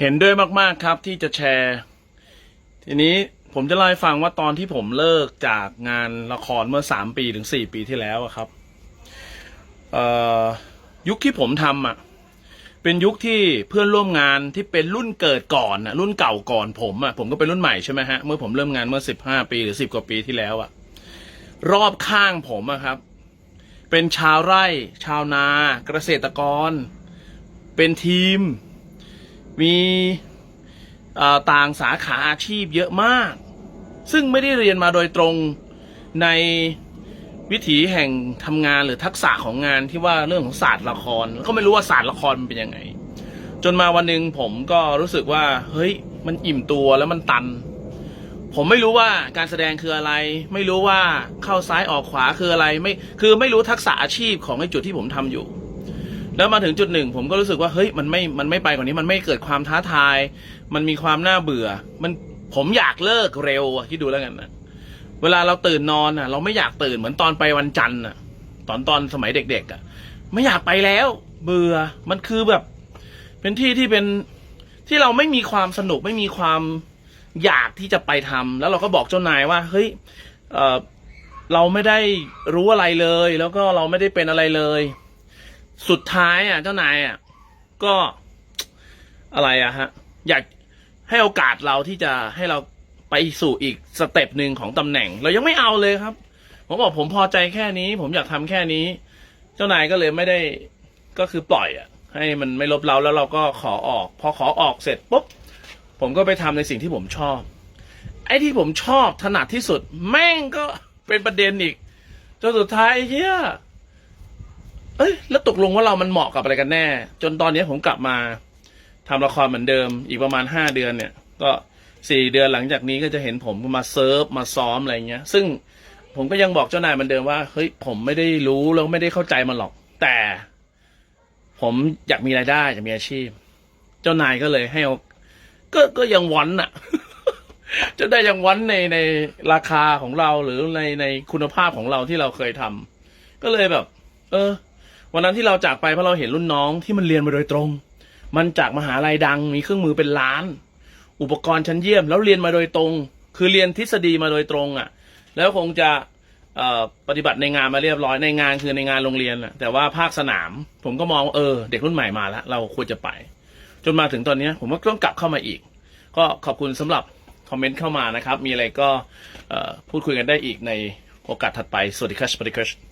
เห็นด้วยมาก ๆ ครับที่จะแชร์ ทีนี้ผมจะเล่าให้ฟังว่าตอนที่ผมเลิกจากงานละครเมื่อสามปีถึงสี่ปีที่แล้วครับยุคที่ผมทำอะเป็นยุคที่เพื่อนร่วมงานที่เป็นรุ่นเกิดก่อนอะรุ่นเก่าก่อนผมอะผมก็เป็นรุ่นใหม่ใช่ไหมฮะเมื่อผมเริ่มงานเมื่อสิบห้าปีหรือสิบกว่าปีที่แล้วอะรอบข้างผมอะครับ เป็นชาวไร่ ชาวนา เกษตรกร เป็นทีม มีต่างสาขาอาชีพเยอะมาก ซึ่งไม่ได้เรียนมาโดยตรงในวิถีแห่งทำงานหรือทักษะของงานที่ว่าเรื่องของศาสตร์ละคร ก็ไม่รู้ว่าศาสตร์ละครมันเป็นยังไง จนมาวันหนึ่งผมก็รู้สึกว่า เฮ้ย มันอิ่มตัวแล้วมันตัน ผมไม่รู้ว่าการแสดงคืออะไร ไม่รู้ว่าเข้าซ้ายออกขวาคืออะไรไม่คือไม่รู้ทักษะอาชีพของไอ้จุดที่ผมทำอยู่ แล้วมาถึงจุดหนึ่งผมก็รู้สึกว่าเฮ้ยมันไม่มันไม่ไปกว่านี้มันไม่เกิดความท้าทาย มันมีความน่าเบื่อ มันผมอยากเลิกเร็วอะคิดดูแล้วกันนะเวลาเราตื่นนอนอะเราไม่อยากตื่นเหมือนตอนไปวันจันทร์อะตอนตอนสมัยเด็ก ๆอะไม่อยากไปแล้ว เบื่อมันคือแบบ เป็นที่ที่เป็นที่เราไม่มีความสนุกไม่มีความอยากที่จะไปทำแล้วเราก็บอกเจ้านายว่าเฮ้ยเเราไม่ได้รู้อะไรเลย แล้วก็เราไม่ได้เป็นอะไรเลย สุดท้ายอะเจ้านายอะก็อะไรอะฮะ อยากให้โอกาสเราที่จะให้เราไปสู่อีกสเต็ปหนึ่งของตำแหน่ง เรายังไม่เอาเลยครับ ผมบอกผมพอใจแค่นี้ ผมอยากทำแค่นี้ เจ้านายก็เลยไม่ได้ก็คือปล่อยอะ ให้มันไม่ลบเราแล้วเราก็ขอออก พอขอออกเสร็จปุ๊บผมก็ไปทำในสิ่งที่ผมชอบ ไอ้ที่ผมชอบถนัดที่สุด แม่งก็เป็นประเด็นอีกจนสุดท้ายไอ้เฮีย เอ้ยแล้วตกลงว่าเรามันเหมาะกับอะไรกันแน่ จนตอนนี้ผมกลับมาทำละครเหมือนเดิม อีกประมาณห้าเดือนเนี่ย ก็สี่เดือนหลังจากนี้ก็จะเห็นผมมาเซิร์ฟมาซ้อมอะไรเงี้ย ซึ่งผมก็ยังบอกเจ้านายเหมือนเดิมว่าเฮ้ยผมไม่ได้รู้แล้วไม่ได้เข้าใจมันหรอก แต่ผมอยากมีรายได้อยากมีอาชีพ เจ้านายก็เลยให้ก็ก็ยังวันอะจะได้ยังวันในในราคาของเราหรือในในคุณภาพของเราที่เราเคยทำก็เลยแบบ เออ วันนั้นที่เราจากไปเพราะเราเห็นรุ่นน้องที่มันเรียนมาโดยตรง มันจากมหาลัยดังมีเครื่องมือเป็นล้าน อุปกรณ์ชั้นเยี่ยม แล้วเรียนมาโดยตรง คือเรียนทฤษฎีมาโดยตรงอะ่ะ แล้วคงจะปฏิบัติในงานมาเรียบร้อยในงานคือในงานโรงเรียนน่ะแต่ว่าภาคสนาม ผมก็มองเออ เด็กรุ่นใหม่มาแล้ว เราควรจะไป จนมาถึงตอนนี้ผมก็ต้องกลับเข้ามาอีก ก็ขอบคุณสำหรับคอมเมนต์เข้ามานะครับ มีอะไรก็พูดคุยกันได้อีกในโอกาสถัดไป สวัสดีครับสวัสดีครับ